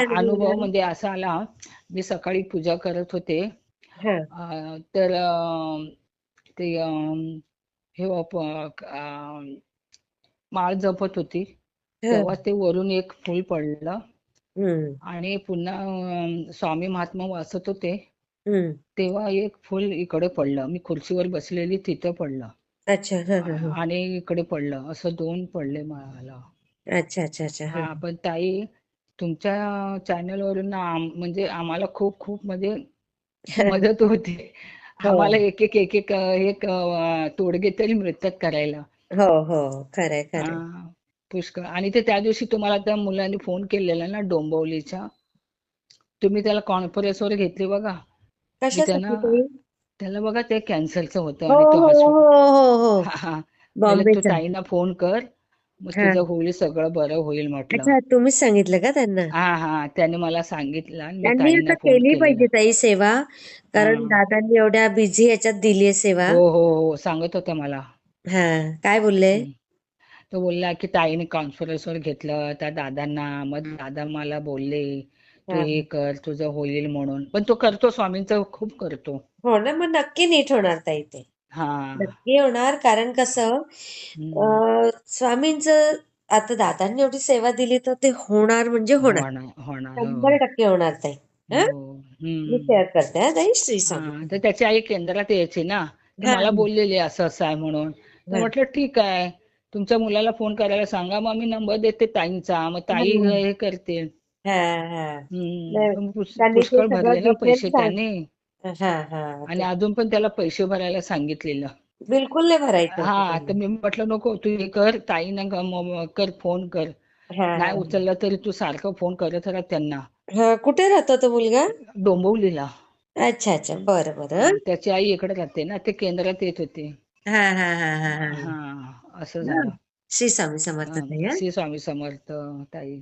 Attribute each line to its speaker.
Speaker 1: अनुभव मिळाला?
Speaker 2: म्हणजे असा आला मी सकाळी पूजा करत होते. तर ते हे माळ जपत होती. तेव्हा ते वरून एक फूल पडलं. आणि पुन्हा स्वामी महात्मा वाचत होते. तेव्हा एक फूल इकडे पडलं. मी खुर्चीवर बसलेली तिथं पडलं.
Speaker 1: अच्छा.
Speaker 2: आणि इकडे पडलं. असं दोन पडले मला.
Speaker 1: अच्छा अच्छा अच्छा.
Speaker 2: पण ताई तुमच्या चॅनल वरून ना आम- म्हणजे आम्हाला खूप खूप म्हणजे मदत होते.
Speaker 1: हो.
Speaker 2: आम्हाला एक एक एक एक एक तोडगे तरी मिळतात करायला.
Speaker 1: हो हो. खरंय
Speaker 2: पुष्कळ. आणि ते त्या दिवशी तुम्हाला त्या मुलांनी फोन केलेला ना डोंबिवलीच्या तुम्ही त्याला कॉन्फरन्सवर घेतली बघा. त्याला बघा ते कॅन्सरचं होतं
Speaker 1: हो
Speaker 2: आणि तो हॉस्पिटल
Speaker 1: हो
Speaker 2: ताईंना फोन कर. मग तुझं होईल सगळं बरं होईल म्हटलं.
Speaker 1: अच्छा तुम्हीच सांगितलं का त्यांना?
Speaker 2: हा हा त्याने मला सांगितलं आणि मी
Speaker 1: त्यांनी
Speaker 2: ताईंना
Speaker 1: आता
Speaker 2: फोन
Speaker 1: केली
Speaker 2: केलेला.
Speaker 1: पाहिजे ताई सेवा कारण
Speaker 2: हा.
Speaker 1: दादांनी एवढ्या बिझी याच्यात दिलीये सेवा.
Speaker 2: हो हो हो सांगत होता मला.
Speaker 1: हा काय बोलले?
Speaker 2: हम्म. तो बोलला की ताईने कॉन्फरन्सवर घेतलं त्या दादांना मग दादा मला बोलले तू
Speaker 1: हा.
Speaker 2: हे कर तुझं होईल म्हणून. पण तो करतो स्वामींचं खूप करतो.
Speaker 1: हो ना मग नक्की नीट होणार ताई ते.
Speaker 2: हा.
Speaker 1: नक्की होणार. कारण कसं. अं, स्वामींचं आता दादांनी एवढी सेवा दिली तर ते होणार म्हणजे होणार.
Speaker 2: होणार होणार
Speaker 1: शंभर
Speaker 2: हो
Speaker 1: टक्के होणार ताई. हं?
Speaker 2: हो.
Speaker 1: मी शेअर करते हा ताई? श्री स्वामी.
Speaker 2: हा तर त्याची आई केंद्रात यायची ना. तर
Speaker 1: हा.
Speaker 2: मला बोललेली असं असं आहे म्हणून. तर
Speaker 1: हा
Speaker 2: म्हटलं ठीक आहे. तुमच्या मुलाला फोन करायला सांगा. मग मी नंबर देते ताईंचा. मग ताई
Speaker 1: हा
Speaker 2: हे करते
Speaker 1: हा हा.
Speaker 2: पुष-
Speaker 1: त्यांनी ते
Speaker 2: पुष्कळ
Speaker 1: सगळं
Speaker 2: भरले ना पैसे
Speaker 1: सांग
Speaker 2: त्याने.
Speaker 1: हा हा
Speaker 2: आणि अजून पण त्याला पैसे भरायला सांगितलेलं.
Speaker 1: बिलकुल नाही भरायचं.
Speaker 2: हा तर मी म्हटलं नको तू हे कर ताईंना ग- म- म- कर फोन कर.
Speaker 1: हा. हा
Speaker 2: नाही उचलला तरी तू सारखं फोन करत राहा त्यांना.
Speaker 1: हा कुठे राहतो तो मुलगा?
Speaker 2: डोंबिवलीला.
Speaker 1: अच्छा अच्छा बरं बरं.
Speaker 2: हा, त्याची आई इकडे राहते ना ते केंद्रात येत होते.
Speaker 1: हा हा हा हा हा.
Speaker 2: हा असं
Speaker 1: हा.
Speaker 2: झालं.
Speaker 1: श्री स्वामी समर्थ
Speaker 2: हा,
Speaker 1: ताई हा
Speaker 2: श्री स्वामी समर्थ ताई.